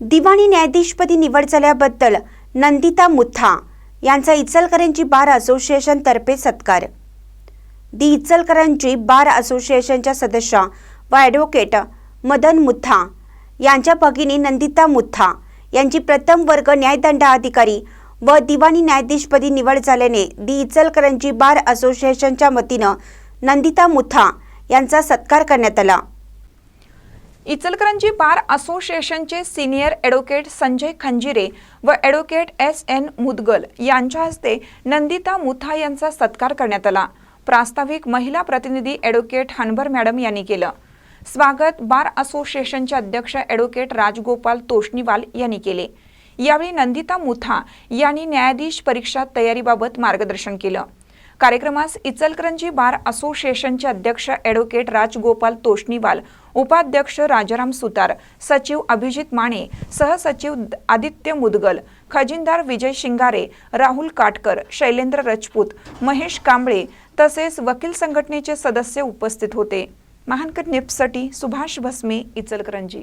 दिवाणी न्यायाधीशपदी निवड झाल्याबद्दल नंदिता मुथा यांचा इचलकरंजी बार असोसिएशनतर्फे सत्कार. दी इचलकरंजी बार असोसिएशनच्या सदस्य व ॲडव्होकेट मदन मुथा यांच्या भगिनी नंदिता मुथा यांची प्रथम वर्ग न्यायदंडाधिकारी व दिवाणी न्यायाधीशपदी निवड झाल्याने दी इचलकरंजी बार असोसिएशनच्या वतीनं नंदिता मुथा यांचा सत्कार करण्यात आला. इचलकरंजी बार असोसिएशनचे सिनियर ॲडव्होकेट संजय खंजिरे व ॲडव्होकेट एस एन मुदगल यांच्या हस्ते नंदिता मुथा यांचा सत्कार करण्यात आला. प्रास्ताविक महिला प्रतिनिधी ॲडव्होकेट हनबर मॅडम यांनी केलं. स्वागत बार असोसिएशनचे अध्यक्ष ॲडव्होकेट राजगोपाल तोष्णीवाल यांनी केले. यावेळी नंदिता मुथा यांनी न्यायाधीश परीक्षा तयारीबाबत मार्गदर्शन केलं. कार्यक्रमास इचलकरंजी बार असोसिएशनचे अध्यक्ष ॲडव्होकेट राजगोपाल तोष्णीवाल उपाध्यक्ष राजाराम सुतार सचिव अभिजित माने सहसचिव आदित्य मुदगल खजिनदार विजय शिंगारे राहुल काटकर शैलेंद्र रजपूत महेश कांबळे तसेच वकील संघटनेचे सदस्य उपस्थित होते. महानकर निप्ससाठी सुभाष भस्मे इचलकरंजी.